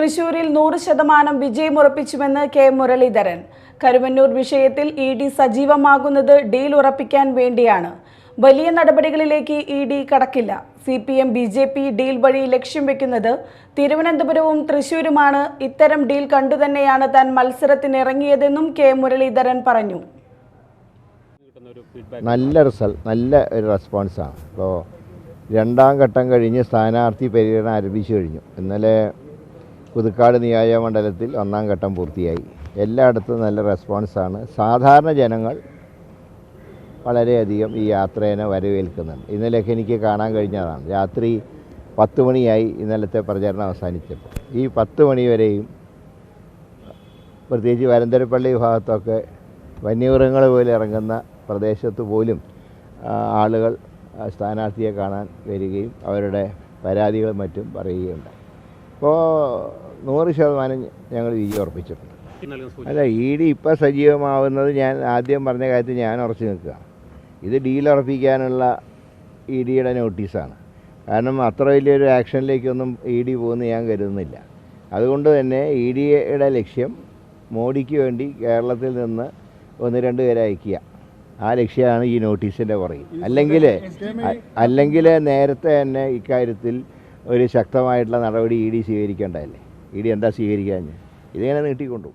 തൃശൂരിൽ നൂറ് ശതമാനം വിജയമുറപ്പിച്ചുവെന്ന് കെ മുരളീധരൻ. കരുവന്നൂർ വിഷയത്തിൽ ഇ ഡി സജീവമാകുന്നത് ഡീൽ ഉറപ്പിക്കാൻ വേണ്ടിയാണ്. വലിയ നടപടികളിലേക്ക് E D കടക്കില്ല. C P M B J P deal വഴി ലക്ഷ്യം വെക്കുന്നത് തിരുവനന്തപുരവും തൃശൂരുമാണ്. ഇത്തരം ഡീൽ കണ്ടുതന്നെയാണ് താൻ മത്സരത്തിനിറങ്ങിയതെന്നും കെ മുരളീധരൻ പറഞ്ഞു. നല്ല റിസൾട്ട് നല്ല ഒരു റെസ്പോൺസാണ് ഇപ്പോൾ രണ്ടാം ഘട്ടം കഴിഞ്ഞ് സ്ഥാനാർത്ഥി പര്യടനം ആരംഭിച്ചു കഴിഞ്ഞു. ഇന്നലെ പുതുക്കാട് നിയോജകമണ്ഡലത്തിൽ ഒന്നാം ഘട്ടം പൂർത്തിയായി. എല്ലായിടത്തും നല്ല റെസ്പോൺസാണ് സാധാരണ ജനങ്ങൾ വളരെയധികം ഈ യാത്രേനെ വരവേൽക്കുന്നുണ്ട്. ഇന്നലെയൊക്കെ എനിക്ക് കാണാൻ കഴിഞ്ഞതാണ്. രാത്രി പത്ത് മണിയായി ഇന്നലത്തെ പ്രചരണം അവസാനിച്ചപ്പോൾ. ഈ പത്ത് മണി വരെയും പ്രത്യേകിച്ച് വരന്തരപ്പള്ളി ഭാഗത്തൊക്കെ വന്യമൃഗങ്ങൾ പോലെ ഇറങ്ങുന്ന പ്രദേശത്ത് പോലും ആളുകൾ സ്ഥാനാർത്ഥിയെ കാണാൻ വരികയും അവരുടെ പരാതികളും മറ്റും പറയുകയുണ്ടായി. അപ്പോൾ നൂറ് ശതമാനം ഞങ്ങൾ വിജയം ഉറപ്പിച്ചിട്ടുണ്ട്. അല്ല ഇ ഡി ഇപ്പോൾ സജീവമാവുന്നത് ഞാൻ ആദ്യം പറഞ്ഞ കാര്യത്തിൽ ഞാൻ ഉറച്ചു നിൽക്കുക. ഇത് ഡീൽ ഉറപ്പിക്കാനുള്ള ഇ ഡിയുടെ നോട്ടീസാണ്. കാരണം അത്ര വലിയൊരു ആക്ഷനിലേക്കൊന്നും ഇ ഡി പോകുമെന്ന് ഞാൻ കരുതുന്നില്ല. അതുകൊണ്ട് തന്നെ ഇ ഡിയുടെ ലക്ഷ്യം മോഡിക്ക് വേണ്ടി കേരളത്തിൽ നിന്ന് ഒന്ന് രണ്ട് പേരെ അയക്കുക. ആ ലക്ഷ്യമാണ് ഈ നോട്ടീസിന്റെ പുറകിൽ. അല്ലെങ്കിൽ അല്ലെങ്കിൽ നേരത്തെ തന്നെ ഇക്കാര്യത്തിൽ ഒരു ശക്തമായിട്ടുള്ള നടപടി ഇ ഡി സ്വീകരിക്കേണ്ടതല്ലേ? ഇ ഡി എന്താ സ്വീകരിക്കാഞ്ഞ് ഇതിങ്ങനെ നീട്ടിക്കൊണ്ടു.